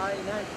Aynen.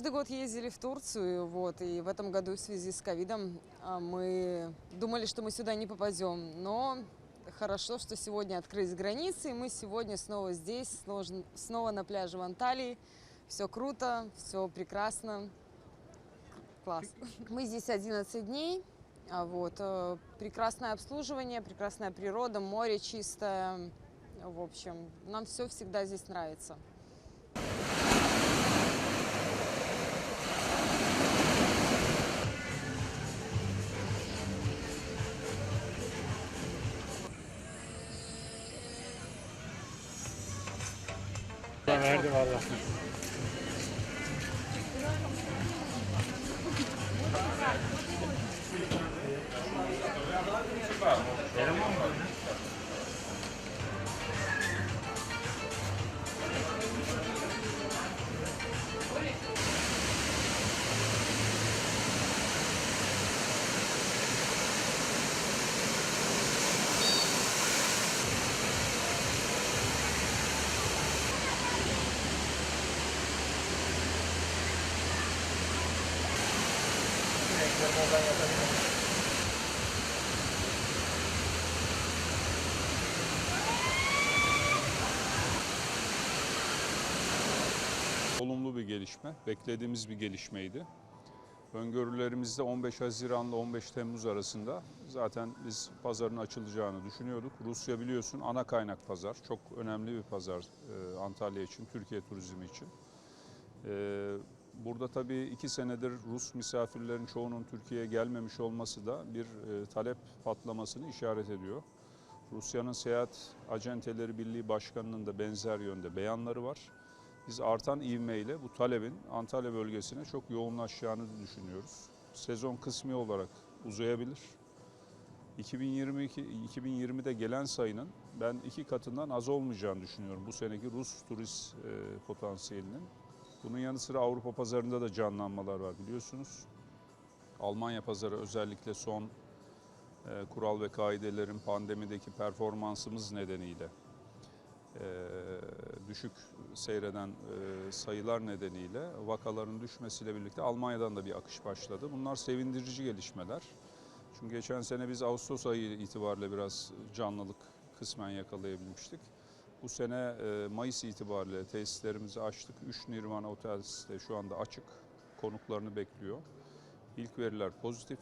Каждый год ездили в Турцию, вот, и в этом году в связи с ковидом а, мы думали, что мы сюда не попадем, но хорошо, что сегодня открылись границы, и мы сегодня снова здесь, снова, на пляже в Анталии. Все круто, все прекрасно, класс. Мы здесь 11 дней, а вот, э, прекрасное обслуживание, прекрасная природа, море чистое, в общем, нам все всегда здесь нравится. Verdi valla. Olumlu bir gelişme, beklediğimiz bir gelişmeydi. Öngörülerimizde 15 Haziran ile 15 Temmuz arasında zaten biz pazarın açılacağını düşünüyorduk. Rusya biliyorsun ana kaynak pazar, çok önemli bir pazar e, Antalya için, Türkiye turizmi için. Burada tabii iki senedir Rus misafirlerin çoğunun Türkiye'ye gelmemiş olması da bir e, talep patlamasını işaret ediyor. Rusya'nın Seyahat Acenteleri Birliği Başkanı'nın da benzer yönde beyanları var. Biz artan ivmeyle bu talebin Antalya bölgesine çok yoğunlaşacağını düşünüyoruz. Sezon kısmi olarak uzayabilir. 2022 2020'de gelen sayının ben iki katından az olmayacağını düşünüyorum bu seneki Rus turist e, potansiyelinin. Bunun yanı sıra Avrupa pazarında da canlanmalar var biliyorsunuz. Almanya pazarı özellikle son e, kural ve kaidelerin pandemideki performansımız nedeniyle e, düşük seyreden e, sayılar nedeniyle vakaların düşmesiyle birlikte Almanya'dan da bir akış başladı. Bunlar sevindirici gelişmeler. Çünkü geçen sene biz Ağustos ayı itibariyle biraz canlılık kısmen yakalayabilmiştik. Bu sene e, Mayıs itibariyle tesislerimizi açtık. 3 Nirvana Otel de şu anda açık. Konuklarını bekliyor. İlk veriler pozitif.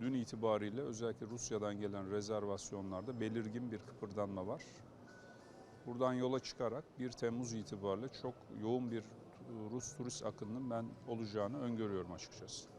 Dün itibariyle özellikle Rusya'dan gelen rezervasyonlarda belirgin bir kıpırdanma var. Buradan yola çıkarak 1 Temmuz itibariyle çok yoğun bir Rus turist akınının ben olacağını öngörüyorum açıkçası.